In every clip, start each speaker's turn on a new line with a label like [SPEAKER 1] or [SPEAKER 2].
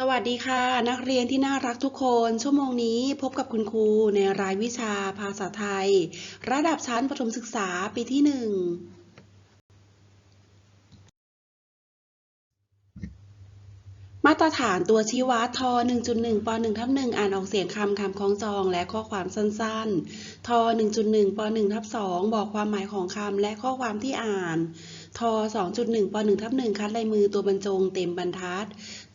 [SPEAKER 1] สวัสดีค่ะ นักเรียนที่น่ารักทุกคน ชั่วโมงนี้พบกับคุณครูในรายวิชาภาษาไทย ระดับชั้นประถมศึกษาปีที่หนึ่งมาตรฐานตัวชี้วัดท 1.1 ป .1 ทับ1อ่านออกเสียงคำคำคล้องจองและข้อความสั้นๆ ท 1.1 ป .1 ทับ2บอกความหมายของคำและข้อความที่อ่าน ท 2.1 ป .1 ทับ1คัดลายมือตัวบรรจงเต็มบรรทัด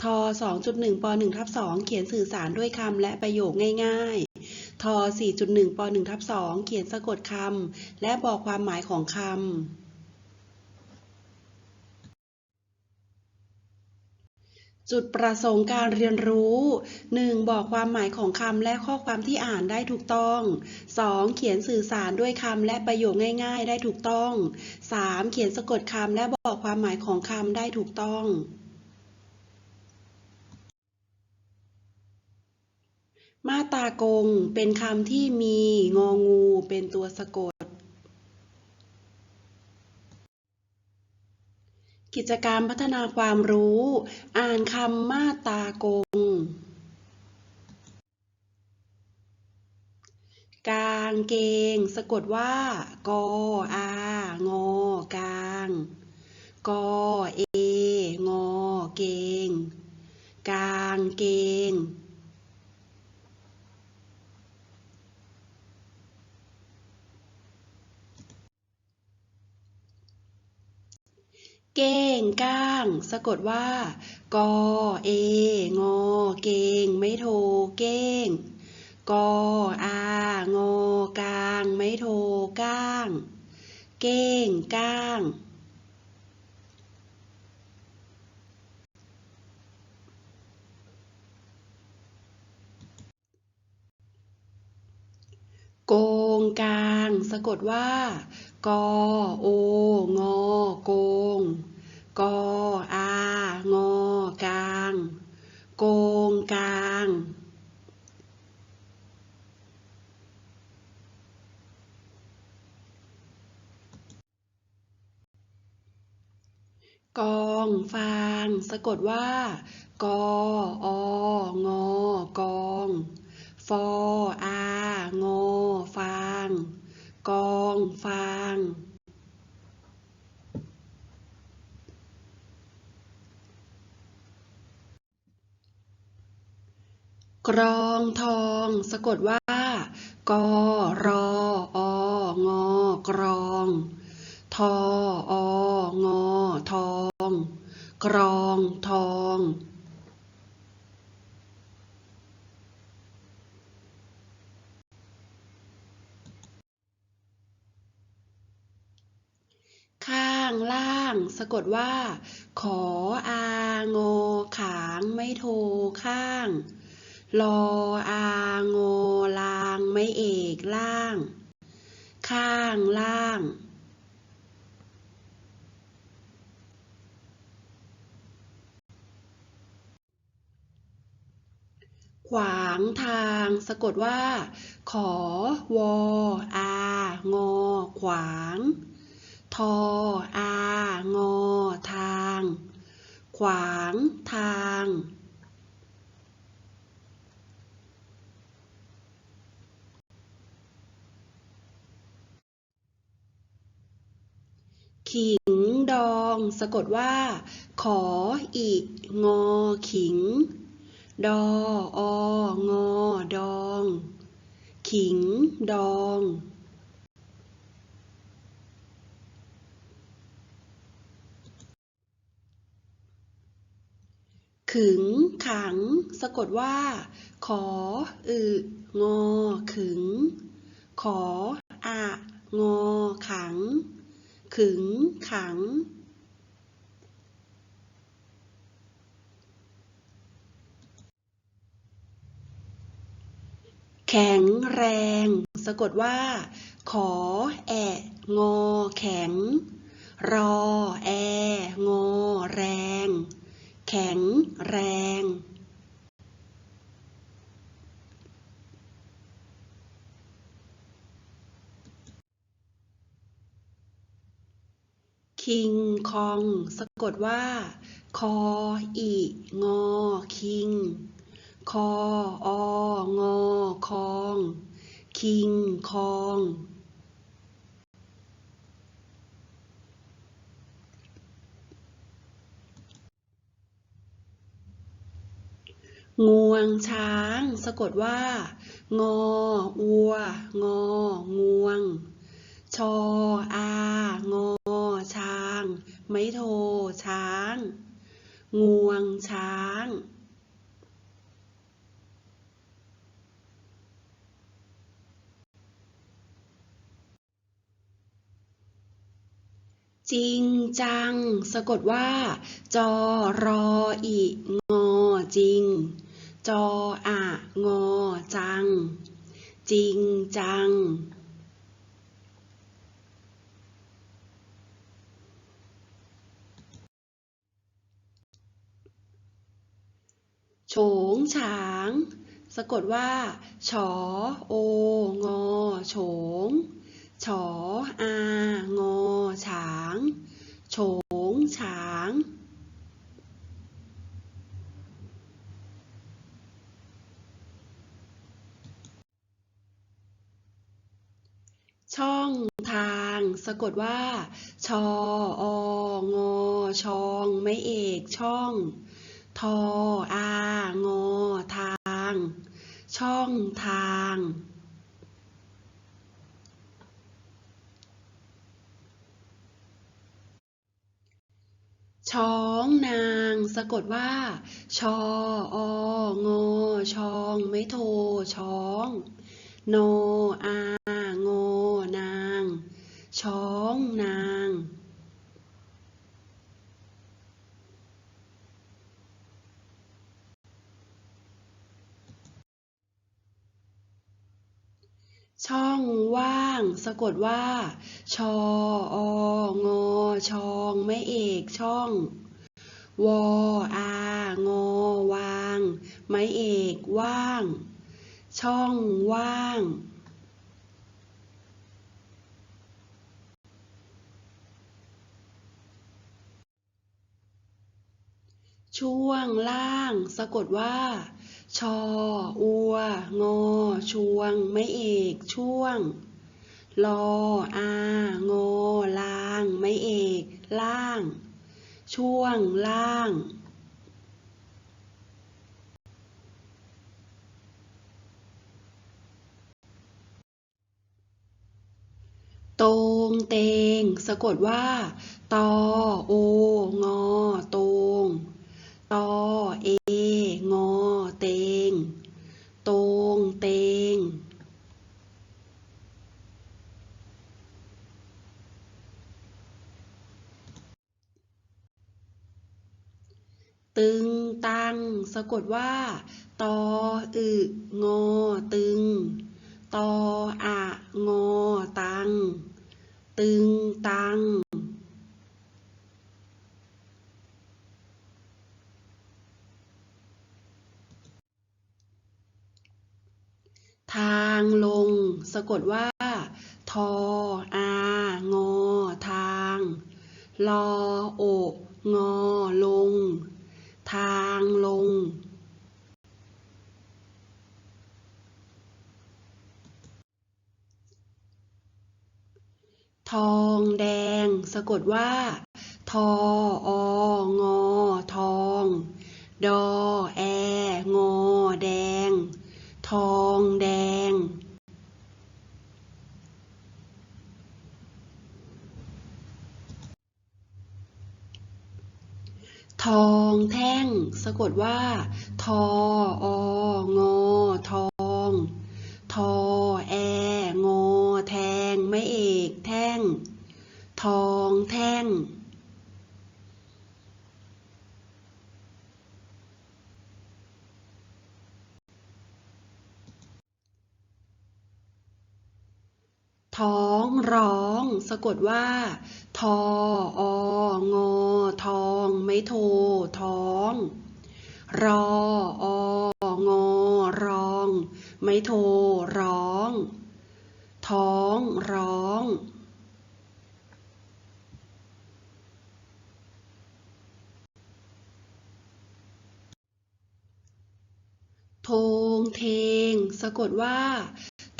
[SPEAKER 1] ท 2.1 ป .1 ทับ2เขียนสื่อสารด้วยคำและประโยคง่ายๆ ท 4.1 ป .1 ทับ2เขียนสะกดคำและบอกความหมายของคำ จุดประสงค์การเรียนรู้ 1. บอกความหมายของคำและข้อความที่อ่านได้ถูกต้อง 2. เขียนสื่อสารด้วยคำและประโยคง่าย ๆ ได้ถูกต้อง 3. เขียนสะกดคำและบอกความหมายของคำได้ถูกต้องมาตากงเป็นคำที่มีงองูเป็นตัวสะก กิจกรรมพัฒนาความรู้ อ่านคำมาตากง กางเกง สะกดว่า กออางอกาง กอเองอเกง กางเกง ก้งก้าง สะกดว่ากอเองอเก้งไม่โทเก้งกออางอกาง ไม่โทก้าง เก้งก้าง โกงกาง สะกดว่ากอโองอโกง กออางอกาง โกงกาง กองฟาง สะกดว่า กอองอกอง ฟอ อางอฟาง กองฟาง กรองทอง สะกดว่ากอรอองอกรอง ทอองอทอง กรองทอง ข้างล่าง สะกดว่า ขออางอขางไม่โทข้าง ลออางอลางไม่เอกล่าง ข้างล่าง ขวางทางสะกดว่า ขอวออางอ ขวาง ทออางอ ทาง ขวางทาง ขิง ดอง สะกดว่า ขออีงอขิง ดอองอดอง ขิงดองขึงขัง สะกดว่า ขออึงอขึง ขออะงอขัง ขึง ขัง แข็งแรง สะกดว่า ขอ แอะ งอ แข็ง รอ แอ งอ แรง แข็งแรง คิงคอง สะกดว่า คออีงอ คิงคอองอ คอง คิงคอง งวงช้าง สะกดว่า งอ อัว งอ งวง ชอ อา งอช้าง ไม้โท ช้าง งวงช้าง จริงจัง สะกดว่า จอรออีงอจริง จออะงอจัง จริงจัง โฉงฉาง สะกดว่าฉอโองอโฉงฉออางอฉางโฉงฉาง ช่องทางสะกดว่า ชอองอชอง ไม่เอกช่อง ทออางอทาง ช่องทาง ช้องนาง สะกดว่า ชอองอชองไม่โท ช้องนออางอนาง ช้องนาง ช่องว่าง สะกดว่าชอองอชองไม่เอกช่อง วออางอวาง ไม้เอกว่าง ช่องว่าง ช่วงล่าง สะกดว่า ชอ อัว งอช่วง ไม่เอก ช่วง ลอ อา งอ ลาง ไม่เอก ล่าง ช่วง ล่าง ตรงเตง สะกดว่า ตอ โอ งอ ตรง ตอ เอ งอ เตง ตงเตง ตึงตัง สะกดว่า ตออึงอตึง ตออะงอตัง ตึงตัง ทางลง สะกดว่า ทออางอทาง ลอโองอลง ทางลง ทองแดง สะกดว่า ทออ งอ ทอง ดอ แอ งอ แดง ทองแดง ทองแท่ง สะกดว่าทอองอทอง ทอแองอแทง ไม่เอกแท่ง ทองแท่ง ท้องร้อง สะกดว่า ทออองอทองไม่โทท้อง รออองอร้อง ไม่โทร้อง ท้องร้องทงเทง สะกดว่า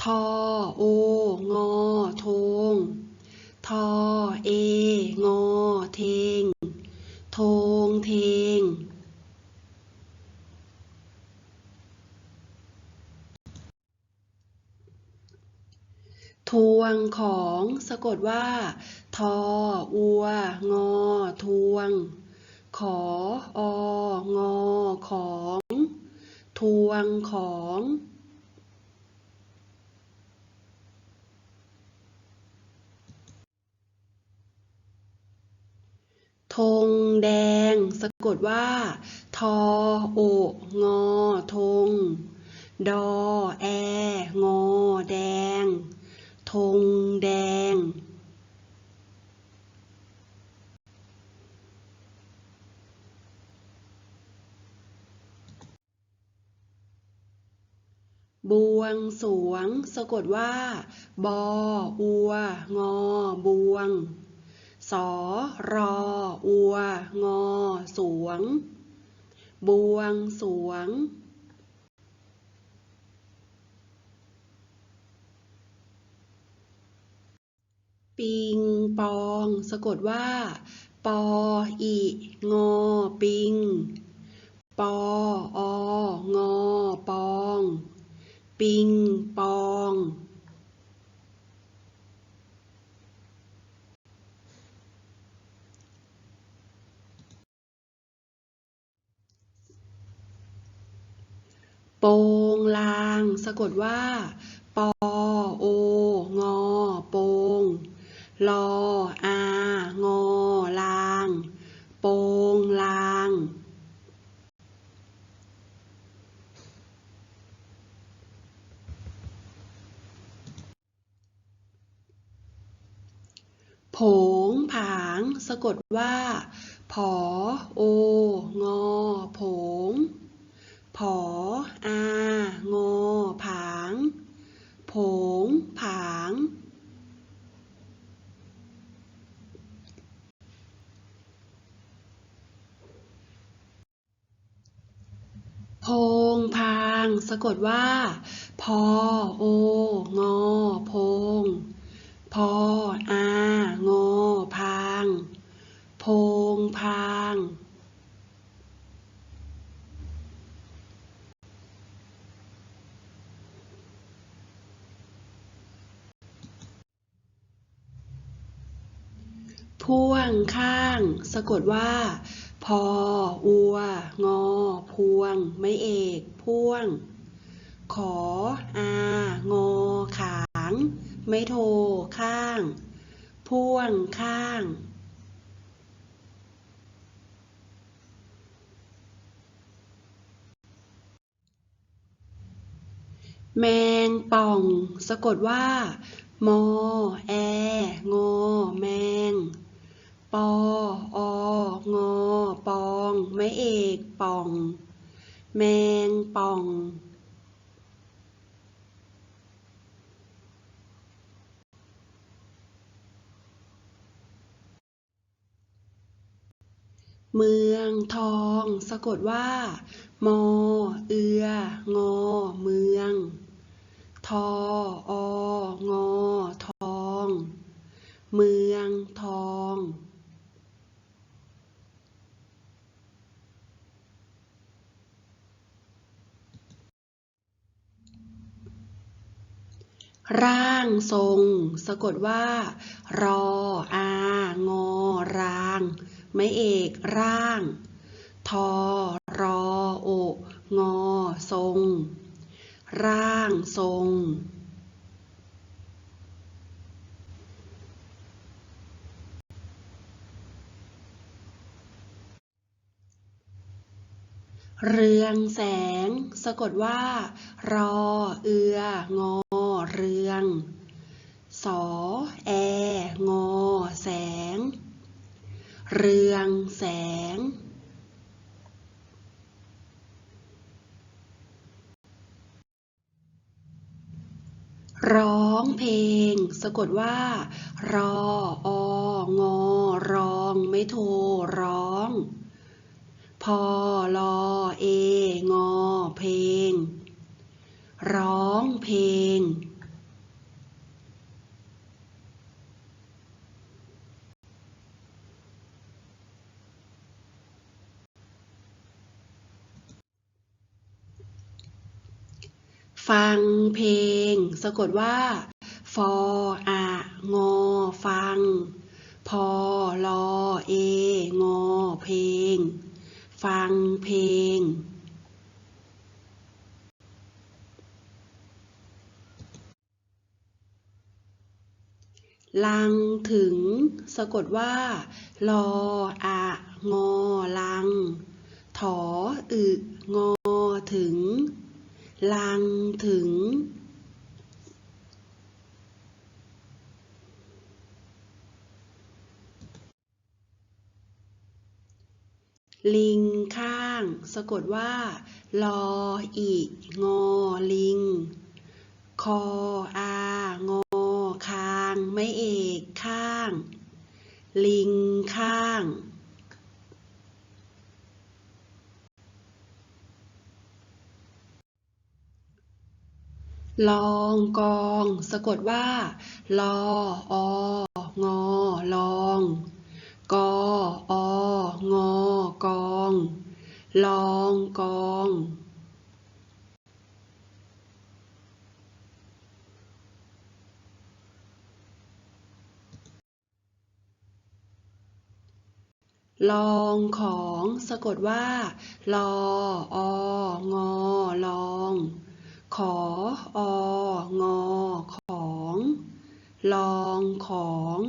[SPEAKER 1] ทอโองอทง อ เอ งอ เทง โทงเทง ทวงของสะกดว่า ทอ อัว งอ ทวง ขอ อ งอ ของ ทวงของ งแดง สะกดว่า ทอโองอธงดอแองอแดงธงแดง บวงสวง สะกดว่า บออัว งอ บวง สอรอ อัว งอ สวง บวง สวงปิงปอง สะกดว่า ปออิงอ ปิง ปออ งอ ปอง ปิงปอง โปงลาง สะกดว่า ปอ โอ งอ โปง ลอ อา งอ ลาง โปงลาง ผงผาง สะกดว่า ผอ โอ งอ ผง ผออา งอ ผางโผง ผางโพง พาง สะกดว่า พอ โอ งอ พง พอ อา งอ พางโพง พาง พ่วงข้าง สะกดว่า พอ อัว งอ พวง ไม่เอก พ่วง ขอ อา งอ ขาง ไม่โท ข้าง พ่วง ข้างแมงป่อง สะกดว่า มอ แอ งอ แมง ปอองอ ปอง ไม่เอกป่อง แมงป่อง เมืองทอง สะกดว่า มอ เอือ งอ เมือง ทอองอ ทอง เมืองทอง ร่างทรง สะกดว่า รออางอราง ไม่เอกร่าง ทอรอโองอทรง ร่างทรงเรืองแสง สะกดว่า รอ เอือ งอ เรือง สอ แอ งอ แสง เรือง แสง ร้องเพลง สะกดว่า รอ อ งอ รอง ไม่โทร้อง พอ ลอ เอ งอ เพลง ร้องเพลง ฟังเพลง สะกดว่าฟออะงอ ฟัง พอลอเอ งอ เพลง ฟังเพลง ลังถึง สะกดว่า ลออะงอ ลัง ถออึงอ ถึง ลังถึง ลิงข้าง สะกดว่า ลออิงอลิง คออางอคาง ไม่เอกข้าง ลิงข้าง ลองกอง สะกดว่า ลอองอ ลองกอองอกอง ลองกอง ลองของ สะกดว่า ลอองอ ลอง ขอองอของ ลองของ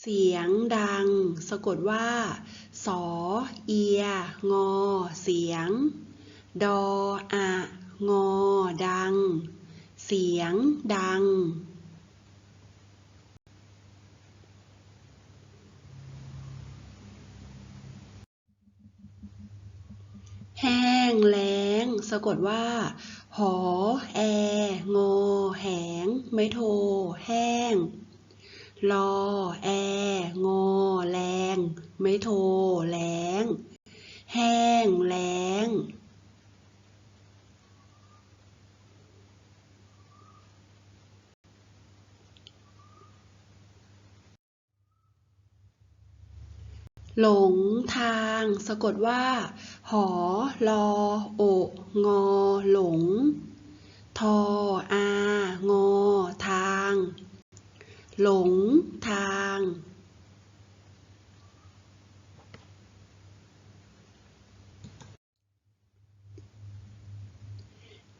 [SPEAKER 1] เสียงดัง สะกดว่า สอ เอีย งอ เสียง ดออะงอ ดัง เสียงดัง แห้งแล้ง สะกดว่า หอ แอ งอ แหง ไม่โท แห้ง ลอ แอ งอ แรง ไม่โท แรง แห้งแล้ง หลงทาง สะกดว่า หอลอโองอหลง ทออางอทาง หลงทาง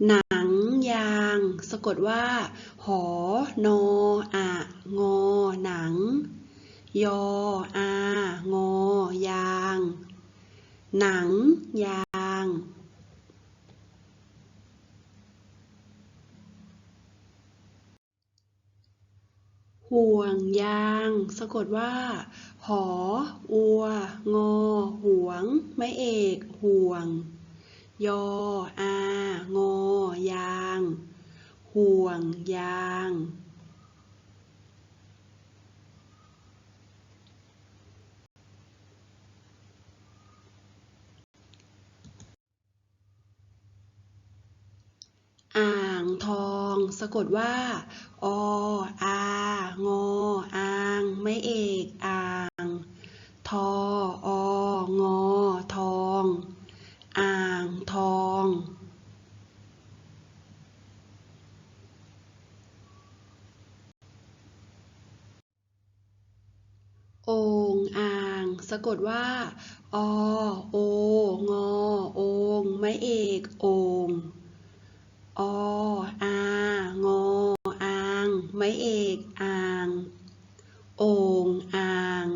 [SPEAKER 1] หนังยาง สะกดว่า หอนออะงอหนัง ยออางอยาง หนัง ยาง ห่วงยาง สะกดว่า หอ อัว งอ ห่วง ไม่เอก ห่วง ยออางอยาง ห่วงยาง อ่างทอง สะกดว่า ออางออาง ไม่เอกอ่าง ทอองอทอง อ่างทอง โองอ่าง สะกดว่า อ โองอ โอง ไม่เอก โอง ออางออาง ไม่เอกอ่างโอ่งอ่าง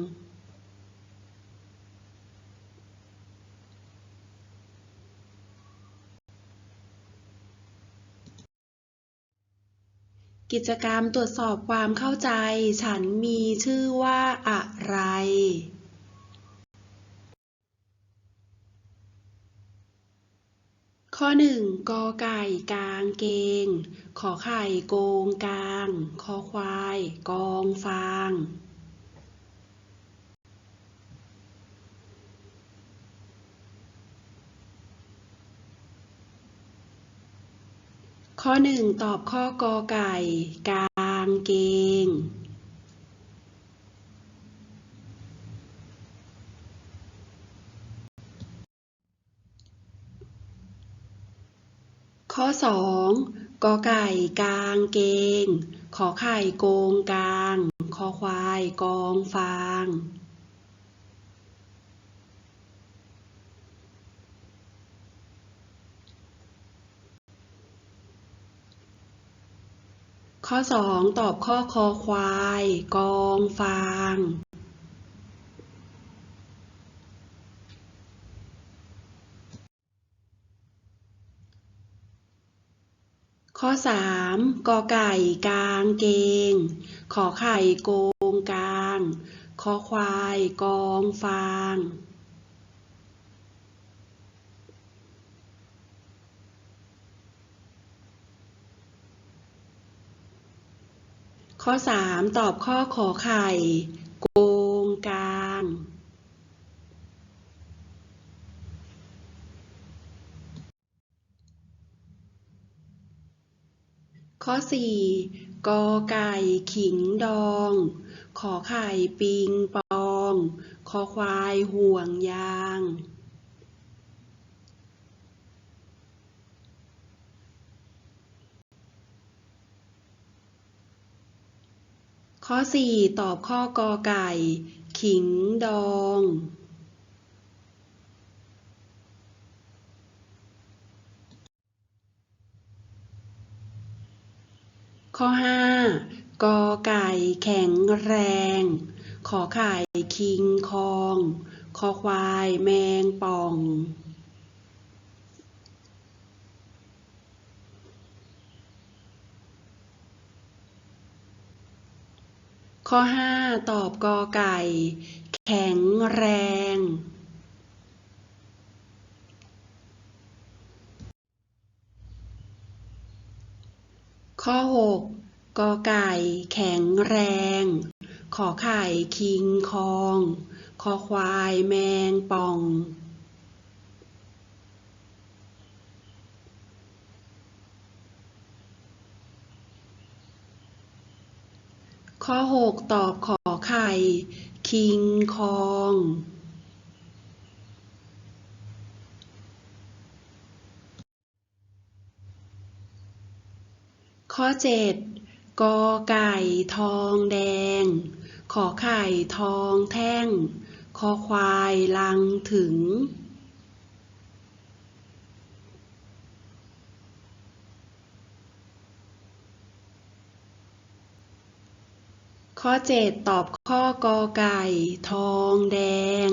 [SPEAKER 1] กิจกรรมตรวจสอบความเข้าใจ ฉันมีชื่อว่าอะไร ข้อ 1 กอไก่กางเกง ขอไข่โกงกลาง คอควาย กองฟาง ข้อ 1 ตอบข้อกอไก่กางเกง ข้อสองกอไก่กลางเกง ขอไข่โกงกลาง คอควายกองฟาง ข้อสองตอบข้อคอควาย กองฟาง ข้อสามกอไก่กางเกง ขอไข่โกงกลาง คอควายกองฟาง ข้อสามตอบข้อขอไข่ โกงกลาง ข้อสี่กอไก่ขิงดอง ขอไข่ปิงปอง คอควายห่วงยาง ข้อสี่ตอบข้อกอไก่ ขิงดอง ข้อห้ากอไก่แข็งแรง ขอไข่คิงคอง คอควายแมงป่อง ข้อห้าตอบกอไก่ แข็งแรง ข้อหกอไก่แข็งแรง ขอไข่คิงคอง คอควายแมงป่อง ข้อหกตอบขอไข่คิงคอง ข้อเจ็ดกอไก่ทองแดง ขอไข่ทองแท่ง คอควายลังถึง ข้อเจ็ดตอบข้อกอไก่ทองแดง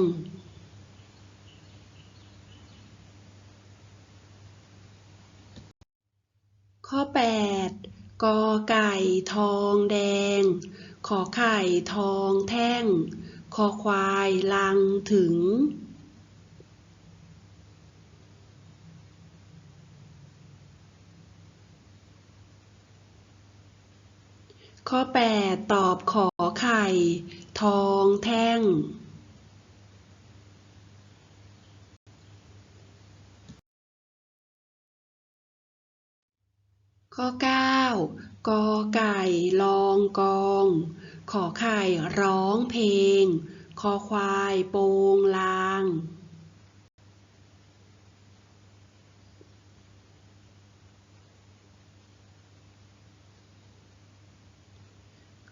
[SPEAKER 1] ข้อแปด กอไก่ทองแดง ขอไข่ทองแท่ง คอควายลังถึง ข้อแปดตอบขอไข่ ทองแท่งข้อเกอไก่ลองกอง ขอไข่ร้องเพลง คอควายโปงลาง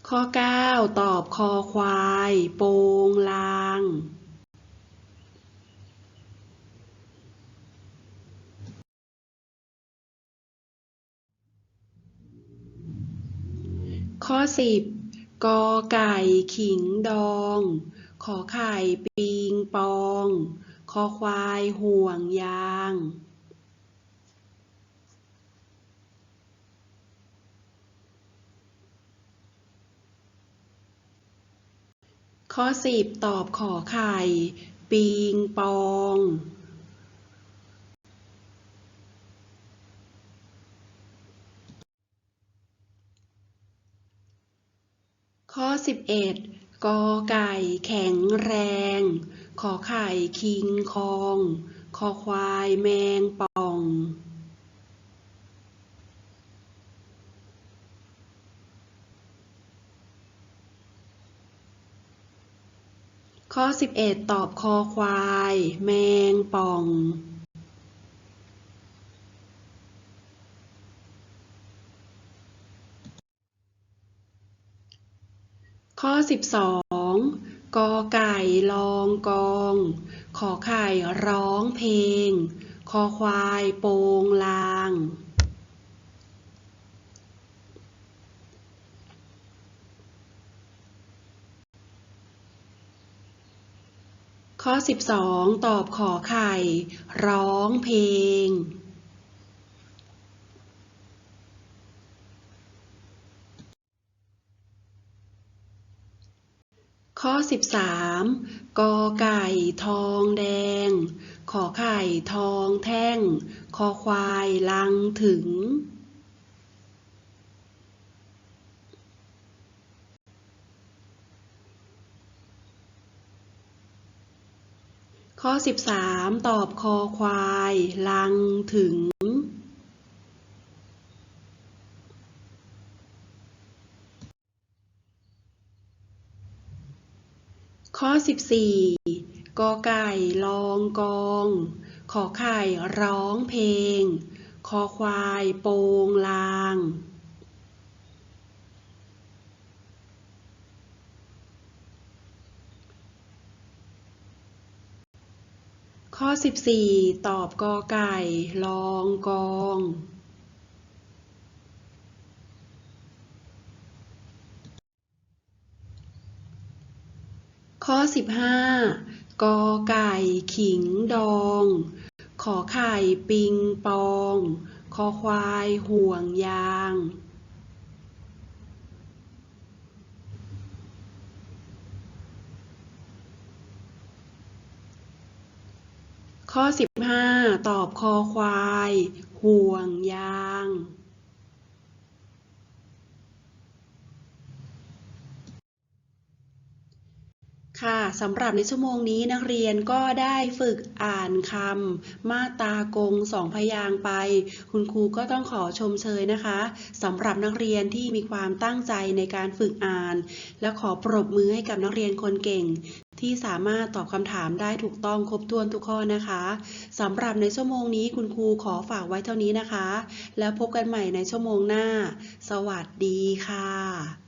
[SPEAKER 1] ข้อเก้าตอบคอควาย โปงลาง ข้อสิบกอไก่ขิงดอง ขอไข่ปิงปอง คอควายห่วงยาง ข้อสิบตอบขอไข่ ปิงปอง ข้อ 11 กอไก่แข็งแรง ขอไข่คิงคอง คอควายแมงป่อง ข้อ 11 ตอบคอควาย แมงป่อง ข้อ 12 กอไก่ลองกอง ขอไข่ร้องเพลง คอควายโปงลาง ข้อ 12 ตอบขอไข่ ร้องเพลง ข้อ 13 กอไก่ทองแดง ขอไข่ทองแท่ง คอควายลังถึง ข้อ 13 ตอบคอควายลังถึง ข้อ 14 กอไก่ลองกอง ขอไข่ร้องเพลง คอควายโปงลาง ข้อ 14 ตอบกอไก่ลองกอง ข้อ 15 กอไก่ขิงดอง ขอไข่ปิงปอง คอควายห่วงยาง ข้อ 15 ตอบคอควาย ห่วงยาง ค่ะสำหรับในชั่วโมงนี้นักเรียนก็ได้ฝึกอ่านคำมาตากงสองพยางไป คุณครูก็ต้องขอชมเชยนะคะสำหรับนักเรียนที่มีความตั้งใจในการฝึกอ่าน และขอปรบมือให้กับนักเรียนคนเก่ง ที่สามารถตอบคำถามได้ถูกต้องครบถ้วนทุกข้อนะคะสำหรับในชั่วโมงนี้คุณครูขอฝากไว้เท่านี้นะคะ แล้วพบกันใหม่ในชั่วโมงหน้า สวัสดีค่ะ